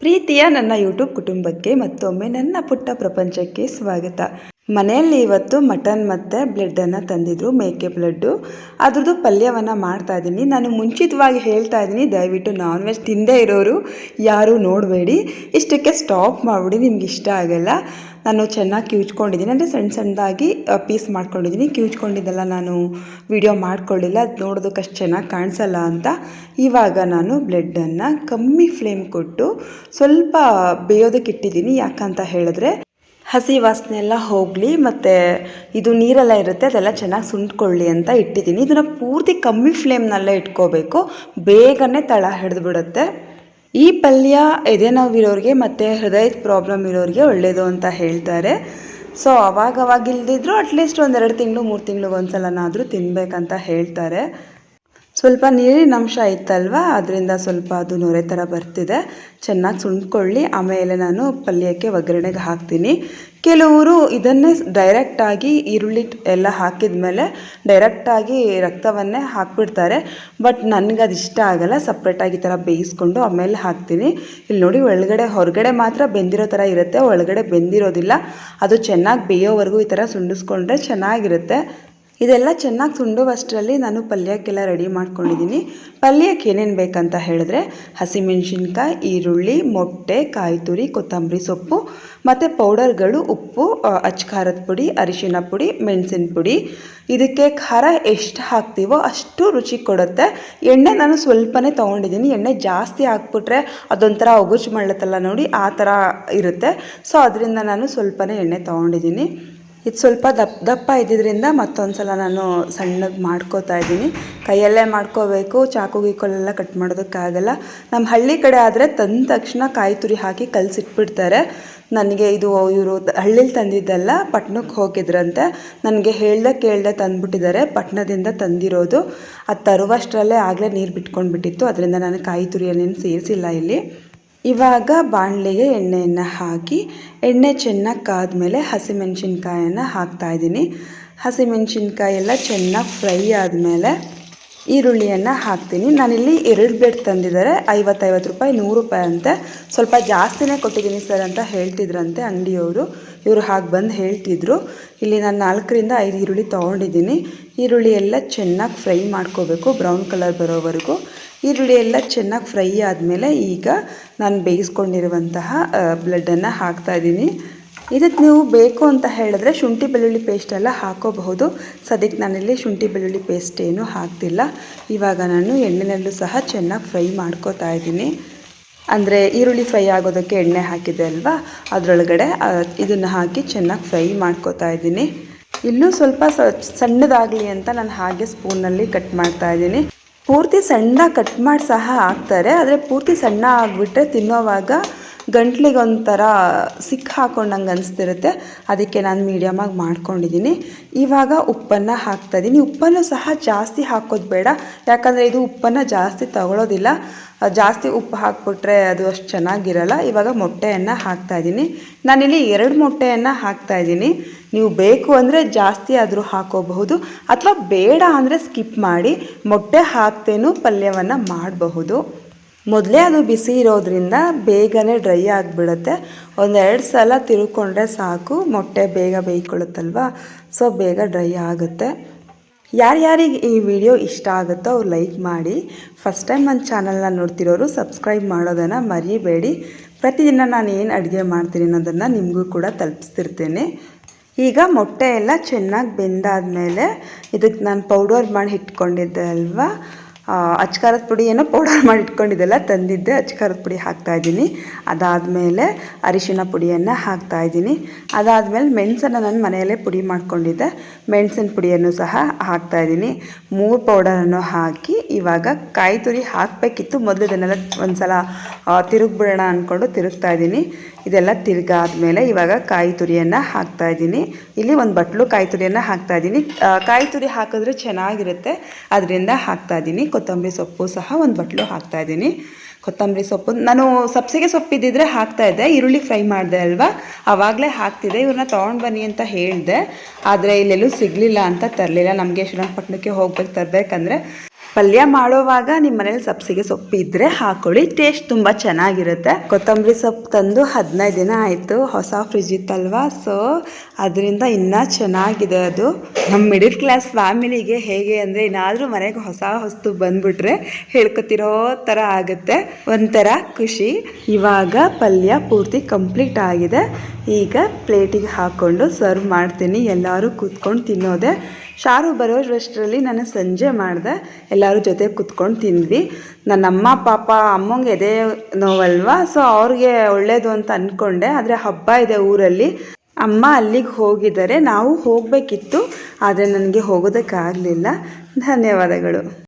ಪ್ರೀತಿಯ ನನ್ನ ಯೂಟ್ಯೂಬ್ ಕುಟುಂಬಕ್ಕೆ ಮತ್ತೊಮ್ಮೆ ನನ್ನ ಪುಟ್ಟ ಪ್ರಪಂಚಕ್ಕೆ ಸ್ವಾಗತ. ಮನೆಯಲ್ಲಿ ಇವತ್ತು ಮಟನ್ ಮತ್ತು ಬ್ಲಡ್ಡನ್ನು ತಂದಿದ್ರು, ಮೇಕೆ ಬ್ಲಡ್ಡು ಅದ್ರದ್ದು ಪಲ್ಯವನ್ನು ಮಾಡ್ತಾ ಇದ್ದೀನಿ. ನಾನು ಮುಂಚಿತವಾಗಿ ಹೇಳ್ತಾ ಇದ್ದೀನಿ, ದಯವಿಟ್ಟು ನಾನ್ ವೆಜ್ ತಿಂದೇ ಇರೋರು ಯಾರೂ ನೋಡಬೇಡಿ. ಇಷ್ಟಕ್ಕೆ ಸ್ಟಾಪ್ ಮಾಡಿಬಿಡಿ, ನಿಮ್ಗೆ ಇಷ್ಟ ಆಗಲ್ಲ. ನಾನು ಚೆನ್ನಾಗಿ ಕಿವುಚ್ಕೊಂಡಿದ್ದೀನಿ. ಅಂದರೆ ಸಣ್ಣ ಸಣ್ಣದಾಗಿ ಪೀಸ್ ಮಾಡ್ಕೊಂಡಿದ್ದೀನಿ. ಕಿವುಚ್ಕೊಂಡಿದ್ದೆಲ್ಲ ನಾನು ವಿಡಿಯೋ ಮಾಡ್ಕೊಳ್ಳಿಲ್ಲ. ಅದು ನೋಡೋದಕ್ಕೆ ಅಷ್ಟು ಚೆನ್ನಾಗಿ ಕಾಣಿಸಲ್ಲ ಅಂತ. ಇವಾಗ ನಾನು ಬ್ಲೆಡ್ಡನ್ನು ಕಮ್ಮಿ ಫ್ಲೇಮ್ ಕೊಟ್ಟು ಸ್ವಲ್ಪ ಬೇಯೋದಕ್ಕೆ ಇಟ್ಟಿದ್ದೀನಿ. ಯಾಕಂತ ಹೇಳಿದ್ರೆ ಹಸಿ ವಾಸನೆ ಎಲ್ಲ ಹೋಗಲಿ, ಮತ್ತು ಇದು ನೀರೆಲ್ಲ ಇರುತ್ತೆ, ಅದೆಲ್ಲ ಚೆನ್ನಾಗಿ ಸುಂಡ್ಕೊಳ್ಳಿ ಅಂತ ಇಟ್ಟಿದ್ದೀನಿ. ಇದನ್ನು ಪೂರ್ತಿ ಕಮ್ಮಿ ಫ್ಲೇಮ್ನಲ್ಲೇ ಇಟ್ಕೋಬೇಕು. ಬೇಗನೆ ತಳ ಹಿಡಿದು ಬಿಡುತ್ತೆ ಈ ಪಲ್ಯ ಎದೆ ನೋವಿರೋರಿಗೆ ಮತ್ತು ಹೃದಯದ ಪ್ರಾಬ್ಲಮ್ ಇರೋರಿಗೆ ಒಳ್ಳೆಯದು ಅಂತ ಹೇಳ್ತಾರೆ. ಸೊ ಅವಾಗ ಅವಾಗ ಇಲ್ದಿದ್ರು ಅಟ್ಲೀಸ್ಟ್ ಒಂದೆರಡು ತಿಂಗಳು, ಮೂರು ತಿಂಗಳು ಒಂದು ಸಲನಾದರೂ ತಿನ್ನಬೇಕಂತ ಹೇಳ್ತಾರೆ. ಸ್ವಲ್ಪ ನೀರಿನ ಅಂಶ ಇತ್ತಲ್ವ? ಅದರಿಂದ ಸ್ವಲ್ಪ ಅದು ನೊರೆ ಥರ ಬರ್ತಿದೆ. ಚೆನ್ನಾಗಿ ಸುಂಡ್ಕೊಳ್ಳಿ ಆಮೇಲೆ ನಾನು ಪಲ್ಯಕ್ಕೆ ಒಗ್ಗರಣೆಗೆ ಹಾಕ್ತೀನಿ. ಕೆಲವರು ಇದನ್ನೇ ಡೈರೆಕ್ಟಾಗಿ ಈರುಳ್ಳಿ ಎಲ್ಲ ಹಾಕಿದ ಮೇಲೆ ಡೈರೆಕ್ಟಾಗಿ ರಕ್ತವನ್ನೇ ಹಾಕ್ಬಿಡ್ತಾರೆ. ಬಟ್ ನನಗೆ ಅದು ಇಷ್ಟ ಆಗಲ್ಲ. ಸಪ್ರೇಟಾಗಿ ಈ ಥರ ಬೇಯಿಸ್ಕೊಂಡು ಆಮೇಲೆ ಹಾಕ್ತೀನಿ. ಇಲ್ಲಿ ನೋಡಿ ಒಳಗಡೆ, ಹೊರಗಡೆ ಮಾತ್ರ ಬೆಂದಿರೋ ಥರ ಇರುತ್ತೆ. ಒಳಗಡೆ ಬೆಂದಿರೋದಿಲ್ಲ. ಅದು ಚೆನ್ನಾಗಿ ಬೇಯೋವರೆಗೂ ಈ ಥರ ಸುಂಡಿಸ್ಕೊಂಡ್ರೆ ಚೆನ್ನಾಗಿರುತ್ತೆ. ಇದೆಲ್ಲ ಚೆನ್ನಾಗಿ ಸುಂಡುವಷ್ಟರಲ್ಲಿ ನಾನು ಪಲ್ಯಕ್ಕೆಲ್ಲ ರೆಡಿ ಮಾಡ್ಕೊಂಡಿದ್ದೀನಿ. ಪಲ್ಯಕ್ಕೆ ಏನೇನು ಬೇಕಂತ ಹೇಳಿದ್ರೆ ಹಸಿಮೆಣಸಿನ್ಕಾಯಿ, ಈರುಳ್ಳಿ, ಮೊಟ್ಟೆ ಕಾಯಿ ತುರಿ ಕೊತ್ತಂಬರಿ ಸೊಪ್ಪು, ಮತ್ತು ಪೌಡರ್ಗಳು ಉಪ್ಪು ಅಚ್ಕಾರದ ಪುಡಿ, ಅರಿಶಿನ ಪುಡಿ, ಮೆಣಸಿನ ಪುಡಿ. ಇದಕ್ಕೆ ಖಾರ ಎಷ್ಟು ಹಾಕ್ತೀವೋ ಅಷ್ಟು ರುಚಿ ಕೊಡುತ್ತೆ. ಎಣ್ಣೆ ನಾನು ಸ್ವಲ್ಪನೇ ತೊಗೊಂಡಿದ್ದೀನಿ. ಎಣ್ಣೆ ಜಾಸ್ತಿ ಹಾಕ್ಬಿಟ್ರೆ ಅದೊಂಥರ ಒಗುಚು ಮಾಡ್ಲತ್ತಲ್ಲ ನೋಡಿ, ಆ ಥರ ಇರುತ್ತೆ. ಸೊ, ಅದರಿಂದ ನಾನು ಸ್ವಲ್ಪನೇ ಎಣ್ಣೆ ತೊಗೊಂಡಿದ್ದೀನಿ. ಇದು ಸ್ವಲ್ಪ ದಪ್ಪ ದಪ್ಪ ಇದ್ದಿದ್ದರಿಂದ ಮತ್ತೊಂದು ಸಲ ನಾನು ಸಣ್ಣಗೆ ಮಾಡ್ಕೋತಾ ಇದ್ದೀನಿ. ಕೈಯಲ್ಲೇ ಮಾಡ್ಕೋಬೇಕು, ಚಾಕು ಗೀಕೊಲೆಲ್ಲ ಕಟ್ ಮಾಡೋದಕ್ಕಾಗಲ್ಲ. ನಮ್ಮ ಹಳ್ಳಿ ಕಡೆ ಆದರೆ ತಂದ ತಕ್ಷಣ ಕಾಯಿ ತುರಿ ಹಾಕಿ ಕಲಸಿಟ್ಬಿಡ್ತಾರೆ. ನನಗೆ ಇದು ಇವರು ಹಳ್ಳಿಲಿ ತಂದಿದ್ದಲ್ಲ ಪಟ್ಟಣಕ್ಕೆ ಹೋಗಿದ್ರಂತೆ. ನನಗೆ ಹೇಳ್ದೆ ಕೇಳ್ದೆ ತಂದುಬಿಟ್ಟಿದ್ದಾರೆ ಪಟ್ಟಣದಿಂದ ತಂದಿರೋದು. ಅದು ತರುವಷ್ಟರಲ್ಲೇ ಆಗಲೇ ನೀರು ಬಿಟ್ಕೊಂಡು ಬಿಟ್ಟಿತ್ತು ಅದರಿಂದ ನಾನು ಕಾಯಿ ತುರಿಯನ್ನೇನು ಸೇರಿಸಿಲ್ಲ ಇಲ್ಲಿ. ಇವಾಗ ಬಾಣಲೆಗೆ ಎಣ್ಣೆಯನ್ನು ಹಾಕಿ, ಎಣ್ಣೆ ಚೆನ್ನಾಗಿ ಕಾದ್ಮೇಲೆ ಹಸಿಮೆಣ್ಸಿನ್ಕಾಯನ್ನು ಹಾಕ್ತಾಯಿದ್ದೀನಿ ಹಸಿಮೆಣ್ಸಿನ್ಕಾಯಿ ಎಲ್ಲ ಚೆನ್ನಾಗಿ ಫ್ರೈ ಆದಮೇಲೆ ಈರುಳ್ಳಿಯನ್ನು ಹಾಕ್ತೀನಿ. ನಾನಿಲ್ಲಿ ಎರಡು ಬೆಡ್ ತಂದಿದ್ದಾರೆ. ಐವತ್ತೈವತ್ತು ರೂಪಾಯಿ, ನೂರು ರೂಪಾಯಿ ಅಂತೆ. ಸ್ವಲ್ಪ ಜಾಸ್ತಿನೇ ಕೊಟ್ಟಿದ್ದೀನಿ ಸರ್ ಅಂತ ಹೇಳ್ತಿದ್ರಂತೆ ಅಂಗಡಿಯವರು. ಇವರು ಹಾಗೆ ಬಂದು ಹೇಳ್ತಿದ್ರು. ಇಲ್ಲಿ ನಾನು ನಾಲ್ಕರಿಂದ ಐದು ಈರುಳ್ಳಿ ತೊಗೊಂಡಿದ್ದೀನಿ. ಈರುಳ್ಳಿ ಎಲ್ಲ ಚೆನ್ನಾಗಿ ಫ್ರೈ ಮಾಡ್ಕೋಬೇಕು, ಬ್ರೌನ್ ಕಲರ್ ಬರೋವರೆಗೂ. ಈರುಳ್ಳಿ ಎಲ್ಲ ಚೆನ್ನಾಗಿ ಫ್ರೈ ಆದಮೇಲೆ ಈಗ ನಾನು ಬೇಯಿಸ್ಕೊಂಡಿರುವಂತಹ ಬ್ಲಡ್ಡನ್ನು ಹಾಕ್ತಾಯಿದ್ದೀನಿ ಇದಕ್ಕೆ ನೀವು ಬೇಕು ಅಂತ ಹೇಳಿದ್ರೆ ಶುಂಠಿ ಬೆಳ್ಳುಳ್ಳಿ ಪೇಸ್ಟೆಲ್ಲ ಹಾಕೋಬಹುದು. ಸದ್ಯಕ್ಕೆ ನಾನಿಲ್ಲಿ ಶುಂಠಿ ಬೆಳ್ಳುಳ್ಳಿ ಪೇಸ್ಟ್ ಏನೂ ಹಾಕ್ತಿಲ್ಲ. ಇವಾಗ ನಾನು ಎಣ್ಣೆನಲ್ಲೂ ಸಹ ಚೆನ್ನಾಗಿ ಫ್ರೈ ಮಾಡ್ಕೋತಾ ಇದ್ದೀನಿ. ಅಂದರೆ ಈರುಳ್ಳಿ ಫ್ರೈ ಆಗೋದಕ್ಕೆ ಎಣ್ಣೆ ಹಾಕಿದೆ ಅಲ್ವಾ? ಅದರೊಳಗಡೆ ಇದನ್ನು ಹಾಕಿ ಚೆನ್ನಾಗಿ ಫ್ರೈ ಮಾಡ್ಕೋತಾ ಇದ್ದೀನಿ. ಇನ್ನೂ ಸ್ವಲ್ಪ ಸಣ್ಣದಾಗಲಿ ಅಂತ ನಾನು ಹಾಗೆ ಸ್ಪೂನಲ್ಲಿ ಕಟ್ ಮಾಡ್ತಾ ಇದ್ದೀನಿ. ಪೂರ್ತಿ ಸಣ್ಣ ಕಟ್ ಮಾಡಿ ಸಹ ಹಾಕ್ತಾರೆ, ಆದರೆ ಪೂರ್ತಿ ಸಣ್ಣ ಆಗಿಬಿಟ್ರೆ ತಿನ್ನೋವಾಗ ಗಂಟ್ಲಿಗೆ ಒಂಥರ ಸಿಕ್ಕ ಹಾಕೊಂಡಂಗೆ ಅನಿಸ್ತಿರುತ್ತೆ. ಅದಕ್ಕೆ ನಾನು ಮೀಡಿಯಮಾಗಿ ಮಾಡ್ಕೊಂಡಿದ್ದೀನಿ ಇವಾಗ ಉಪ್ಪನ್ನು ಹಾಕ್ತಾ ಇದ್ದೀನಿ ಉಪ್ಪನ್ನು ಸಹ ಜಾಸ್ತಿ ಹಾಕೋದು ಬೇಡ. ಯಾಕಂದರೆ ಇದು ಉಪ್ಪನ್ನು ಜಾಸ್ತಿ ತಗೊಳ್ಳೋದಿಲ್ಲ ಜಾಸ್ತಿ ಉಪ್ಪು ಹಾಕ್ಬಿಟ್ರೆ ಅದು ಅಷ್ಟು ಚೆನ್ನಾಗಿರಲ್ಲ. ಇವಾಗ ಮೊಟ್ಟೆಯನ್ನು ಹಾಕ್ತಾಯಿದ್ದೀನಿ ನಾನಿಲ್ಲಿ ಎರಡು ಮೊಟ್ಟೆಯನ್ನು ಹಾಕ್ತಾಯಿದ್ದೀನಿ ನೀವು ಬೇಕು ಅಂದರೆ ಜಾಸ್ತಿ ಆದರೂ ಹಾಕೋಬಹುದು. ಅಥವಾ ಬೇಡ ಅಂದರೆ ಸ್ಕಿಪ್ ಮಾಡಿ ಮೊಟ್ಟೆ ಹಾಕ್ತೇನೂ ಪಲ್ಯವನ್ನು ಮಾಡಬಹುದು. ಮೊದಲೇ ಅದು ಬಿಸಿ ಇರೋದ್ರಿಂದ ಬೇಗನೆ ಡ್ರೈ ಆಗಿಬಿಡುತ್ತೆ. ಒಂದೆರಡು ಸಲ ತಿರುಕೊಂಡ್ರೆ ಸಾಕು, ಮೊಟ್ಟೆ ಬೇಗ ಬೇಯ್ಕೊಳ್ಳುತ್ತಲ್ವ? ಸೊ, ಬೇಗ ಡ್ರೈ ಆಗುತ್ತೆ. ಯಾರ್ಯಾರಿಗೆ ಈ ವಿಡಿಯೋ ಇಷ್ಟ ಆಗುತ್ತೋ ಅವ್ರು ಲೈಕ್ ಮಾಡಿ. ಫಸ್ಟ್ ಟೈಮ್ ನನ್ನ ಚಾನಲ್ನ ನೋಡ್ತಿರೋರು ಸಬ್ಸ್ಕ್ರೈಬ್ ಮಾಡೋದನ್ನು ಮರಿಬೇಡಿ. ಪ್ರತಿದಿನ ನಾನು ಏನು ಅಡುಗೆ ಮಾಡ್ತೀನಿ ಅನ್ನೋದನ್ನು ನಿಮಗೂ ಕೂಡ ತಲುಪಿಸ್ತಿರ್ತೇನೆ. ಈಗ ಮೊಟ್ಟೆ ಎಲ್ಲ ಚೆನ್ನಾಗಿ ಬೆಂದಾದಮೇಲೆ ಇದಕ್ಕೆ ನಾನು ಪೌಡರ್ ಮಾಡಿ ಇಟ್ಕೊಂಡಿದ್ದೆ ಅಲ್ವಾ? ಅಚ್ಕಾರದ ಪುಡಿ ಪೌಡರ್ ಮಾಡಿ ಇಟ್ಕೊಂಡಿದ್ದೆಲ್ಲ ತಂದಿದ್ದೆ. ಅಚ್ಕಾರದ ಪುಡಿ ಹಾಕ್ತಾಯಿದ್ದೀನಿ ಅದಾದಮೇಲೆ ಅರಿಶಿನ ಪುಡಿಯನ್ನು ಹಾಕ್ತಾಯಿದ್ದೀನಿ ಅದಾದಮೇಲೆ ಮೆಣಸನ್ನು ನಾನು ಮನೆಯಲ್ಲೇ ಪುಡಿ ಮಾಡ್ಕೊಂಡಿದ್ದೆ. ಮೆಣಸಿನ ಪುಡಿಯನ್ನು ಸಹ ಹಾಕ್ತಾಯಿದ್ದೀನಿ ಮೂರು ಪೌಡರನ್ನು ಹಾಕಿ ಇವಾಗ ಕಾಯಿ ತುರಿ ಹಾಕಬೇಕಿತ್ತು. ಮೊದಲು ಇದನ್ನೆಲ್ಲ ಒಂದು ಸಲ ತಿರುಗಿಬಿಡೋಣ ಅಂದ್ಕೊಂಡು ತಿರುಗ್ತಾ ಇದ್ದೀನಿ. ಇದೆಲ್ಲ ತಿರುಗಾದ್ಮೇಲೆ ಇವಾಗ ಕಾಯಿ ತುರಿಯನ್ನು ಹಾಕ್ತಾಯಿದ್ದೀನಿ ಇಲ್ಲಿ ಒಂದು ಬಟ್ಲು ಕಾಯಿ ತುರಿಯನ್ನು ಹಾಕ್ತಾಯಿದ್ದೀನಿ ಕಾಯಿ ತುರಿ ಹಾಕಿದ್ರೆ ಚೆನ್ನಾಗಿರುತ್ತೆ. ಅದರಿಂದ ಹಾಕ್ತಾ ಇದ್ದೀನಿ. ಕೊತ್ತಂಬರಿ ಸೊಪ್ಪು ಸಹ ಒಂದು ಬಟ್ಲು ಹಾಕ್ತಾ ಇದ್ದೀನಿ. ಕೊತ್ತಂಬರಿ ಸೊಪ್ಪು, ನಾನು ಸಬ್ಸಿಗೆ ಸೊಪ್ಪಿದ್ದಿದ್ರೆ ಹಾಕ್ತಾಯಿದ್ದೆ ಈರುಳ್ಳಿ ಫ್ರೈ ಮಾಡಿದೆ ಅಲ್ವಾ? ಆವಾಗಲೇ ಹಾಕ್ತಿದ್ದೆ. ಇವ್ರನ್ನ ತೊಗೊಂಡು ಬನ್ನಿ ಅಂತ ಹೇಳಿದೆ. ಆದರೆ ಇಲ್ಲೆಲ್ಲೂ ಸಿಗಲಿಲ್ಲ ಅಂತ ತರಲಿಲ್ಲ. ನಮಗೆ ಶ್ರೀರಂಗಪಟ್ಟಣಕ್ಕೆ ಹೋಗ್ಬೇಕು, ತರಬೇಕಂದ್ರೆ. ಪಲ್ಯ ಮಾಡುವಾಗ ನಿಮ್ಮ ಮನೇಲಿ ಸಬ್ಸಿಗೆ ಸೊಪ್ಪು ಇದ್ದರೆ ಹಾಕೊಳ್ಳಿ ಟೇಸ್ಟ್ ತುಂಬ ಚೆನ್ನಾಗಿರುತ್ತೆ. ಕೊತ್ತಂಬರಿ ಸೊಪ್ಪು ತಂದು ಹದಿನೈದು ದಿನ ಆಯಿತು, ಹೊಸ ಫ್ರಿಜ್ ಇತ್ತಲ್ವಾ? ಸೊ ಅದರಿಂದ ಇನ್ನೂ ಚೆನ್ನಾಗಿದೆ ಅದು. ನಮ್ಮ ಮಿಡಿಲ್ ಕ್ಲಾಸ್ ಫ್ಯಾಮಿಲಿಗೆ ಹೇಗೆ ಅಂದರೆ ಏನಾದರೂ ಮನೆಗೆ ಹೊಸ ವಸ್ತು ಬಂದ್ಬಿಟ್ರೆ ಹೇಳ್ಕೊತಿರೋ ಥರ ಆಗುತ್ತೆ. ಒಂಥರ ಖುಷಿ. ಇವಾಗ ಪಲ್ಯ ಪೂರ್ತಿ ಕಂಪ್ಲೀಟ್ ಆಗಿದೆ. ಈಗ ಪ್ಲೇಟಿಗೆ ಹಾಕ್ಕೊಂಡು ಸರ್ವ್ ಮಾಡ್ತೀನಿ. ಎಲ್ಲರೂ ಕೂತ್ಕೊಂಡು ತಿನ್ನೋದೆ. ಶಾರು ಬರೋಷ್ಟರಲ್ಲಿ ನಾನು ಸಂಜೆ ಮಾಡಿದೆ. ಎಲ್ಲರೂ ಜೊತೆ ಕುತ್ಕೊಂಡು ತಿಂದ್ವಿ. ನನ್ನ ಅಮ್ಮ ಪಾಪ, ಅಮ್ಮಂಗೆ ಎದೆ ನೋವಲ್ವಾ? ಸೊ ಅವ್ರಿಗೆ ಒಳ್ಳೇದು ಅಂತ ಅಂದ್ಕೊಂಡೆ ಆದರೆ ಹಬ್ಬ ಇದೆ ಊರಲ್ಲಿ. ಅಮ್ಮ ಅಲ್ಲಿಗೆ ಹೋಗಿದ್ದಾರೆ. ನಾವು ಹೋಗಬೇಕಿತ್ತು. ಆದರೆ ನನಗೆ ಹೋಗೋದಕ್ಕಾಗಲಿಲ್ಲ ಧನ್ಯವಾದಗಳು.